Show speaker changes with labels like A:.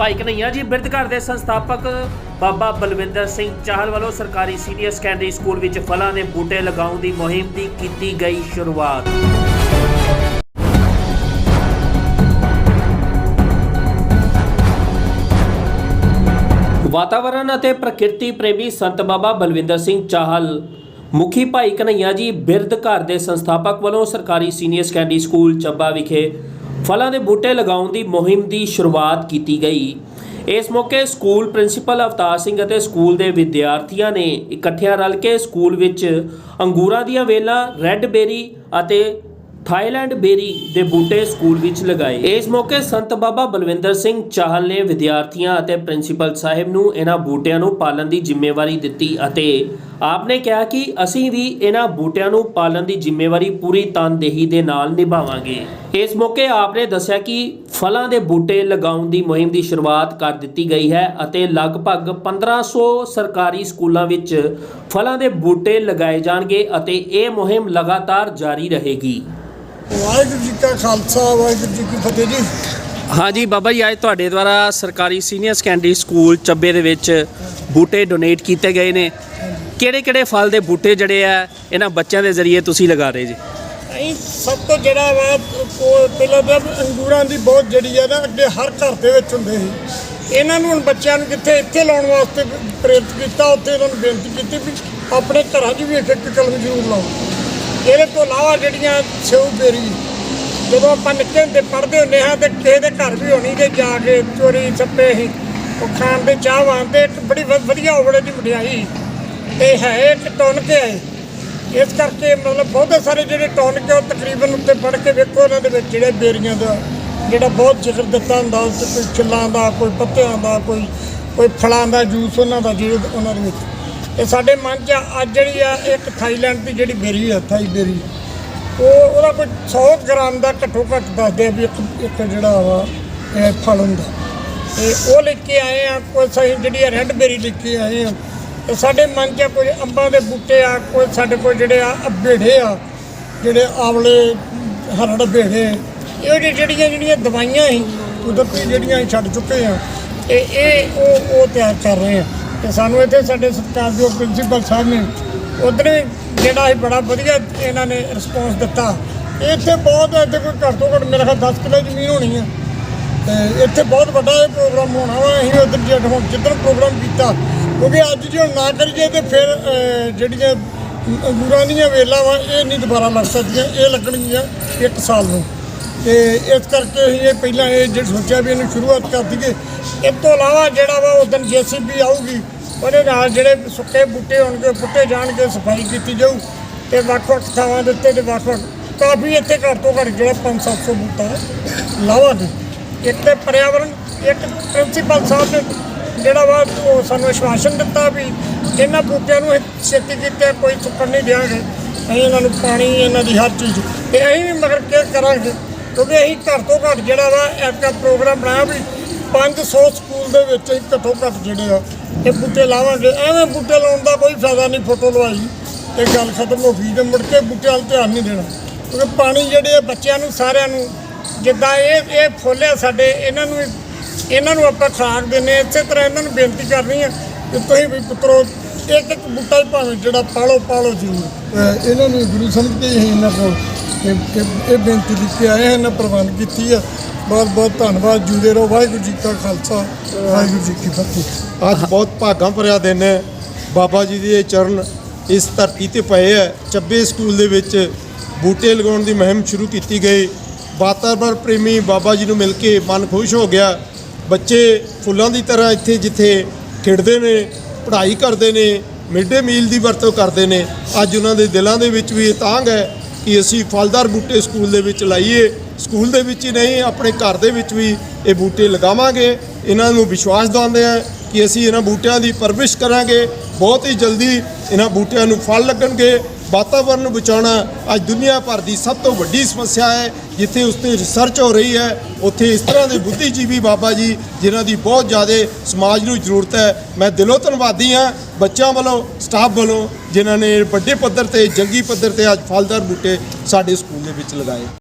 A: ਭਾਈ ਕਨਈਆ ਜੀ, ਬਿਰਧ ਘਰ ਦੇ ਸੰਸਥਾਪਕ ਬਾਬਾ ਬਲਵਿੰਦਰ ਸਿੰਘ ਚਾਹਲ ਵੱਲੋਂ ਸਰਕਾਰੀ ਸੀਨੀਅਰ ਸੈਕੰਡਰੀ ਸਕੂਲ ਵਿੱਚ ਫਲਾਂ ਦੇ ਬੂਟੇ ਲਗਾਉਣ ਦੀ ਮੁਹਿੰਮ ਦੀ ਕੀਤੀ ਗਈ ਸ਼ੁਰੂਆਤ। ਵਾਤਾਵਰਣ ਅਤੇ ਪ੍ਰਕਿਰਤੀ ਪ੍ਰੇਮੀ ਸੰਤ ਬਾਬਾ ਬਲਵਿੰਦਰ ਸਿੰਘ ਚਾਹਲ, ਮੁਖੀ ਭਾਈ ਕਨਈਆ ਜੀ, ਬਿਰਧ ਘਰ ਦੇ ਸੰਸਥਾਪਕ ਵੱਲੋਂ ਸਰਕਾਰੀ ਸੀਨੀਅਰ ਸੈਕੰਡਰੀ ਸਕੂਲ ਚੱਬਾ ਵਿਖੇ ਫਲਾਂ ਦੇ ਬੂਟੇ ਲਗਾਉਣ ਦੀ ਮੁਹਿੰਮ ਦੀ ਸ਼ੁਰੂਆਤ ਕੀਤੀ ਗਈ। ਇਸ ਮੌਕੇ ਸਕੂਲ ਪ੍ਰਿੰਸੀਪਲ ਅਵਤਾਰ ਸਿੰਘ ਅਤੇ ਸਕੂਲ ਦੇ ਵਿਦਿਆਰਥੀਆਂ ਨੇ ਇਕੱਠਿਆਂ ਰਲ ਕੇ ਸਕੂਲ ਵਿੱਚ ਅੰਗੂਰਾਂ ਦੀਆਂ ਵੇਲਾਂ, ਰੈੱਡ ਬੇਰੀ ਅਤੇ ਥਾਈਲੈਂਡ ਬੇਰੀ ਦੇ ਬੂਟੇ ਸਕੂਲ ਵਿੱਚ ਲਗਾਏ। ਇਸ ਮੌਕੇ ਸੰਤ ਬਾਬਾ ਬਲਵਿੰਦਰ ਸਿੰਘ ਚਾਹਲ ਨੇ ਵਿਦਿਆਰਥੀਆਂ ਅਤੇ ਪ੍ਰਿੰਸੀਪਲ ਸਾਹਿਬ ਨੂੰ ਇਹਨਾਂ ਬੂਟਿਆਂ ਨੂੰ ਪਾਲਣ ਦੀ ਜ਼ਿੰਮੇਵਾਰੀ ਦਿੱਤੀ ਅਤੇ ਆਪਨੇ ਕਿਹਾ ਕਿ ਅਸੀਂ ਵੀ ਇਹਨਾਂ ਬੂਟਿਆਂ ਨੂੰ ਪਾਲਣ ਦੀ ਜ਼ਿੰਮੇਵਾਰੀ ਪੂਰੀ ਤਨਦੇਹੀ ਦੇ ਨਾਲ ਨਿਭਾਵਾਂਗੇ। ਇਸ ਮੌਕੇ ਆਪਨੇ ਦੱਸਿਆ ਕਿ ਫਲਾਂ ਦੇ ਬੂਟੇ ਲਗਾਉਣ ਦੀ ਮੁਹਿੰਮ ਦੀ ਸ਼ੁਰੂਆਤ ਕਰ ਦਿੱਤੀ ਗਈ ਹੈ ਅਤੇ ਲਗਭਗ 1500 ਸਰਕਾਰੀ ਸਕੂਲਾਂ ਵਿੱਚ ਫਲਾਂ ਦੇ ਬੂਟੇ ਲਗਾਏ ਜਾਣਗੇ ਅਤੇ ਇਹ ਮੁਹਿੰਮ ਲਗਾਤਾਰ ਜਾਰੀ ਰਹੇਗੀ।
B: ਵਾਹਿਗੁਰੂ ਜੀ ਕਾ ਖਾਲਸਾ ਵਾਹਿਗੁਰੂ ਜੀ ਕੀ ਫਤਿਹ ਜੀ।
A: ਹਾਂਜੀ ਬਾਬਾ ਜੀ ਅੱਜ ਤੁਹਾਡੇ ਦੁਆਰਾ ਸਰਕਾਰੀ ਸੀਨੀਅਰ ਸੈਕੰਡਰੀ ਸਕੂਲ ਚੱਬੇ ਦੇ ਵਿੱਚ ਬੂਟੇ ਡੋਨੇਟ ਕੀਤੇ ਗਏ ਨੇ। ਕਿਹੜੇ ਕਿਹੜੇ ਫਲ ਦੇ ਬੂਟੇ ਜਿਹੜੇ ਆ, ਇਹਨਾਂ ਬੱਚਿਆਂ ਦੇ ਜ਼ਰੀਏ ਤੁਸੀਂ ਲਗਾ ਰਹੇ ਜੀ?
B: ਅਸੀਂ ਸਭ ਤੋਂ ਜਿਹੜਾ ਵਾ, ਉਹ ਪਹਿਲਾਂ ਤਾਂ ਅੰਗੂਰਾਂ ਦੀ ਬਹੁਤ ਜਿਹੜੀ ਆ ਨਾ, ਅੱਗੇ ਹਰ ਘਰ ਦੇ ਵਿੱਚ ਹੁੰਦੇ ਸੀ। ਇਹਨਾਂ ਨੂੰ ਹੁਣ ਬੱਚਿਆਂ ਨੂੰ ਕਿੱਥੇ, ਇੱਥੇ ਲਾਉਣ ਵਾਸਤੇ ਪ੍ਰੇਰਿਤ ਕੀਤਾ, ਉੱਥੇ ਇਹਨਾਂ ਨੂੰ ਬੇਨਤੀ ਕੀਤੀ ਵੀ ਆਪਣੇ ਘਰਾਂ 'ਚ ਵੀ ਇੱਕ ਇੱਕ ਕਲਮ ਜ਼ਰੂਰ ਲਾਓ। ਇਹਦੇ ਤੋਂ ਇਲਾਵਾ ਜਿਹੜੀਆਂ ਸਿਉ ਬੇਰੀ, ਜਦੋਂ ਆਪਾਂ ਨਿੱਕੇ ਹੁੰਦੇ ਪੜ੍ਹਦੇ ਹੁੰਦੇ ਹਾਂ, ਤੇ ਕਿਸੇ ਦੇ ਘਰ ਵੀ ਹੋਣੀ ਤੇ ਜਾ ਕੇ ਚੋਰੀ ਛੱਪੇ ਹੀ ਉਹ ਖਾਣ ਦੇ ਚਾਹ ਵਾਂਦੇ ਇੱਕ ਬੜੀ ਵ- ਵਧੀਆ ਉਬਲੇ ਦੀ ਮਠਿਆਈ। ਤੇ ਹੈ ਇੱਕ ਟੌਨਕ ਹੈ। ਇਸ ਕਰਕੇ ਮਤਲਬ ਬਹੁਤੇ ਸਾਰੇ ਜਿਹੜੇ ਟੌਨ ਕੇ ਉਹ ਤਕਰੀਬਨ ਉੱਤੇ ਪੜ ਕੇ ਵੇਖੋ ਉਹਨਾਂ ਦੇ ਵਿੱਚ ਜਿਹੜੇ ਬੇਰੀਆਂ ਦਾ, ਜਿਹੜਾ ਬਹੁਤ ਜ਼ਿਕਰ ਦਿੱਤਾ ਹੁੰਦਾ, ਉਸ 'ਚ ਕੋਈ ਛਿੱਲਾਂ ਦਾ, ਕੋਈ ਪੱਤਿਆਂ ਦਾ, ਕੋਈ ਕੋਈ ਫਲਾਂ ਦਾ, ਜੂਸ ਉਹਨਾਂ ਦਾ ਜਿਹੜੇ ਉਹਨਾਂ ਦੇ ਵਿੱਚ। ਤੇ ਸਾਡੇ ਮਨ 'ਚ ਅੱਜ ਜਿਹੜੀ ਆ, ਇੱਕ ਥਾਈਲੈਂਡ ਦੀ ਜਿਹੜੀ ਬੇਰੀ ਆ, ਥਾਈ ਬੇਰੀ, ਉਹ, ਉਹਦਾ ਕੋਈ 100 ਗ੍ਰਾਮ ਦਾ ਘੱਟੋ ਘੱਟ ਦੱਸਦੇ ਆ ਵੀ ਇੱਕ ਇੱਕ ਜਿਹੜਾ ਵਾ, ਇਹ ਫਲ ਹੁੰਦਾ। ਤੇ ਉਹ ਲੈ ਕੇ ਆਏ ਆ, ਕੋਈ ਸਹੀ ਜਿਹੜੀ ਰੈੱਡ ਬੇਰੀ ਲੈ ਕੇ ਆਏ ਆ। ਤੇ ਸਾਡੇ ਮਨ 'ਚ ਕੋਈ ਅੰਬਾਂ ਦੇ ਬੂਟੇ ਆ, ਕੋਈ ਸਾਡੇ ਕੋਲ ਜਿਹੜੇ ਆ ਬੇੜੇ ਆ, ਜਿਹੜੇ ਆਵਲੇ ਹਰੜ ਬੇੜੇ ਇਹ ਜਿਹੜੀਆਂ ਜਿਹੜੀਆਂ ਦਵਾਈਆਂ ਸੀ, ਕੁਦਰਤੀ ਜਿਹੜੀਆਂ ਅਸੀਂ ਛੱਡ ਚੁੱਕੇ ਆ, ਤੇ ਇਹ ਉਹ ਉਹ ਤਿਆਰ ਕਰ ਰਹੇ ਆ। ਤੇ ਸਾਨੂੰ ਇੱਥੇ ਸਾਡੇ ਸਤਿਕਾਰਯੋਗ ਪ੍ਰਿੰਸੀਪਲ ਸਾਹਿਬ ਨੇ ਉਧਰ ਜਿਹੜਾ ਇਹ ਬੜਾ ਵਧੀਆ ਇਹਨਾਂ ਨੇ ਰਿਸਪੌਂਸ ਦਿੱਤਾ। ਇੱਥੇ ਬਹੁਤ, ਇੱਥੇ ਕੋਈ ਘੱਟ ਤੋਂ ਘੱਟ ਮੇਰੇ ਖਿਆਲ 10 ਕਿੱਲੇ ਜ਼ਮੀਨ ਹੋਣੀ ਆ। ਤੇ ਇੱਥੇ ਬਹੁਤ ਵੱਡਾ ਇਹ ਪ੍ਰੋਗਰਾਮ ਹੋਣਾ ਵਾ, ਅਸੀਂ ਉਧਰ ਜਿਹੜਾ ਹੁਣ ਜਿੱਦਣ ਪ੍ਰੋਗਰਾਮ ਕੀਤਾ ਕਿਉਂਕਿ ਅੱਜ ਜੇ ਨਾ ਕਰੀਏ ਤੇ ਫਿਰ ਜਿਹੜੀਆਂ ਅੰਗੂਰਾਂ ਦੀਆਂ ਵੇਲਾਂ ਵਾ, ਇਹ ਨਹੀਂ ਦੁਬਾਰਾ ਲੱਗ ਸਕਦੀਆਂ, ਇਹ ਲੱਗਣਗੀਆਂ ਇੱਕ ਸਾਲ ਨੂੰ। ਤੇ ਇਸ ਕਰਕੇ ਅਸੀਂ ਇਹ ਪਹਿਲਾਂ ਇਹ ਜਿਹੜਾ ਸੋਚਿਆ ਵੀ ਇਹਨੂੰ ਸ਼ੁਰੂਆਤ ਕਰ ਦਈਏ। ਇਸ ਤੋਂ ਇਲਾਵਾ ਜਿਹੜਾ ਵਾ ਉਸ ਉਦੋਂ ਜੀਸੀਬੀ ਆਊਗੀ, ਉਹਦੇ ਨਾਲ ਜਿਹੜੇ ਸੁੱਕੇ ਬੂਟੇ ਹੋਣਗੇ ਪੁੱਟੇ ਜਾਣਗੇ, ਸਫ਼ਾਈ ਕੀਤੀ ਜਾਊ, ਤੇ ਵੱਖ-ਵੱਖ ਥਾਵਾਂ ਦੇ ਉੱਤੇ ਤੇ ਵੱਖ-ਵੱਖ, ਕਾਫੀ ਇੱਥੇ ਘੱਟ ਤੋਂ ਘੱਟ ਜਿਹੜਾ 5-700 ਬੂਟਾ ਲਾਵਾਂਗੇ ਇੱਕ ਤੇ ਪਰਿਆਵਰਣ ਇੱਕ ਪ੍ਰਿੰਸੀਪਲ ਸਾਹਿਬ ਨੇ ਜਿਹੜਾ ਵਾ ਉਹ ਸਾਨੂੰ ਆਸ਼ਵਾਸਨ ਦਿੱਤਾ ਵੀ ਇਹਨਾਂ ਬੂਟਿਆਂ ਨੂੰ ਅਸੀਂ ਛੇਤੀ ਕੀਤੇ ਕੋਈ ਸੁੱਕਣ ਨਹੀਂ ਦਿਆਂਗੇ। ਅਸੀਂ ਇਹਨਾਂ ਨੂੰ ਪਾਣੀ, ਇਹਨਾਂ ਦੀ ਹਰ ਚੀਜ਼। ਤੇ ਅਸੀਂ ਵੀ ਮਗਰ ਕੇਅਰ ਕਰਾਂਗੇ, ਕਿਉਂਕਿ ਅਸੀਂ ਘੱਟ ਤੋਂ ਘੱਟ ਜਿਹੜਾ ਵਾ ਇੱਕ ਪ੍ਰੋਗਰਾਮ ਬਣਾਇਆ ਵੀ 500 ਸਕੂਲ ਦੇ ਵਿੱਚ ਅਸੀਂ ਘੱਟੋ ਘੱਟ ਜਿਹੜੇ ਆ, ਇਹ ਬੂਟੇ ਲਾਵਾਂਗੇ। ਐਵੇਂ ਬੂਟੇ ਲਾਉਣ ਦਾ ਕੋਈ ਫਾਇਦਾ ਨਹੀਂ ਫੋਟੋ ਲਵਾਈ ਤੇ ਗੱਲ ਖਤਮ ਹੋ ਗਈ ਤੇ ਮੁੜ ਕੇ ਬੂਟਿਆਂ ਵੱਲ ਧਿਆਨ ਨਹੀਂ ਦੇਣਾ। ਕਿਉਂਕਿ ਪਾਣੀ ਜਿਹੜੇ ਆ ਬੱਚਿਆਂ ਨੂੰ, ਸਾਰਿਆਂ ਨੂੰ, ਜਿੱਦਾਂ ਇਹ ਇਹ ਫੁੱਲ ਆ ਸਾਡੇ, ਇਹਨਾਂ ਨੂੰ ਇਹਨਾਂ ਨੂੰ ਆਪਾਂ ਖਾਣ ਦਿੰਦੇ ਹਾਂ। ਇਸੇ ਤਰ੍ਹਾਂ ਇਹਨਾਂ ਨੂੰ ਬੇਨਤੀ ਕਰਨੀ ਹੈ ਕਿ ਤੁਸੀਂ ਵੀ ਪੁੱਤਰੋ ਇੱਕ ਇੱਕ ਬੂਟਾ ਹੀ ਭਾਵੇਂ ਜਿਹੜਾ ਪਾਲੋ ਪਾਲੋ ਜ਼ਰੂਰ। ਅਹ ਇਹਨਾਂ ਨੂੰ ਗੁਰੂ ਸਮਝ ਕੇ ਹੀ ਇਹਨਾਂ ਕੋਲ ਇਹ ਬੇਨਤੀ ਲਿਖ ਕੇ ਆਏ ਹਨ ਇਹਨਾਂ ਪ੍ਰਵਾਨ ਕੀਤੀ ਹੈ ਬਹੁਤ ਬਹੁਤ ਧੰਨਵਾਦ ਜੁੜੇ ਰਹੋ। ਵਾਹਿਗੁਰੂ ਜੀ ਕਾ ਖਾਲਸਾ ਵਾਹਿਗੁਰੂ ਜੀ ਕੀ ਫਤਿਹ।
C: ਅੱਜ ਬਹੁਤ ਭਾਗਾਂ ਭਰਿਆ ਦਿਨ ਹੈ। ਬਾਬਾ ਜੀ ਦੇ ਚਰਨ ਇਸ ਧਰਤੀ ਤੇ ਪਏ ਹੈ। ਚੱਬੇ ਸਕੂਲ ਦੇ ਵਿੱਚ ਬੂਟੇ ਲਗਾਉਣ ਦੀ ਮੁਹਿੰਮ ਸ਼ੁਰੂ ਕੀਤੀ ਗਈ। ਵਾਤਾਵਰਣ ਪ੍ਰੇਮੀ ਬਾਬਾ ਜੀ ਨੂੰ ਮਿਲ ਕੇ ਮਨ ਖੁਸ਼ ਹੋ ਗਿਆ। ਬੱਚੇ ਫੁੱਲਾਂ ਦੀ ਤਰ੍ਹਾਂ ਇੱਥੇ ਜਿੱਥੇ ਖੇਡਦੇ ਨੇ, ਪੜ੍ਹਾਈ ਕਰਦੇ ਨੇ ਮਿਡ ਮੀਲ ਦੀ ਵਰਤੋਂ ਕਰਦੇ ਨੇ, ਅੱਜ ਉਹਨਾਂ ਦੇ ਦਿਲਾਂ ਦੇ ਵਿੱਚ ਵੀ ਇਹ ਤਾਂਗ ਹੈ ਕਿ ਅਸੀਂ ਫਲਦਾਰ ਬੂਟੇ ਸਕੂਲ ਦੇ ਵਿੱਚ ਲਾਈਏ। ਸਕੂਲ ਦੇ ਵਿੱਚ ਹੀ ਨਹੀਂ, ਆਪਣੇ ਘਰ ਦੇ ਵਿੱਚ ਵੀ ਇਹ ਬੂਟੇ ਲਗਾਵਾਂਗੇ। ਇਹਨਾਂ ਨੂੰ ਵਿਸ਼ਵਾਸ ਦਿਵਾਉਂਦੇ ਆ ਕਿ ਅਸੀਂ ਇਹਨਾਂ ਬੂਟਿਆਂ ਦੀ ਪਰਵਰਿਸ਼ ਕਰਾਂਗੇ। ਬਹੁਤ ਹੀ ਜਲਦੀ ਇਹਨਾਂ ਬੂਟਿਆਂ ਨੂੰ ਫਲ ਲੱਗਣਗੇ, ਵਾਤਾਵਰਨ ਨੂੰ ਬਚਾਉਣਾ ਅੱਜ ਦੁਨੀਆ ਭਰ ਦੀ ਸਭ ਤੋਂ ਵੱਡੀ ਸਮੱਸਿਆ ਹੈ, ਜਿੱਥੇ ਉਸ ਤੇ ਰਿਸਰਚ ਹੋ ਰਹੀ ਹੈ, ਉੱਥੇ ਇਸ ਤਰ੍ਹਾਂ ਦੇ ਬੁੱਧੀਜੀਵੀ ਬਾਬਾ ਜੀ, ਜਿਨ੍ਹਾਂ ਦੀ ਬਹੁਤ ਜ਼ਿਆਦਾ ਸਮਾਜ ਨੂੰ ਜ਼ਰੂਰਤ ਹੈ। ਮੈਂ ਦਿਲੋਂ ਧੰਨਵਾਦੀ ਹਾਂ ਬੱਚਿਆਂ ਵੱਲੋਂ ਸਟਾਫ ਵੱਲੋਂ, ਜਿਨ੍ਹਾਂ ਨੇ ਵੱਡੇ ਪੱਧਰ ਤੇ, ਜੰਗੀ ਪੱਧਰ ਤੇ ਅੱਜ ਫਲਦਾਰ ਬੂਟੇ ਸਾਡੇ ਸਕੂਲ ਦੇ ਵਿੱਚ ਲਗਾਏ।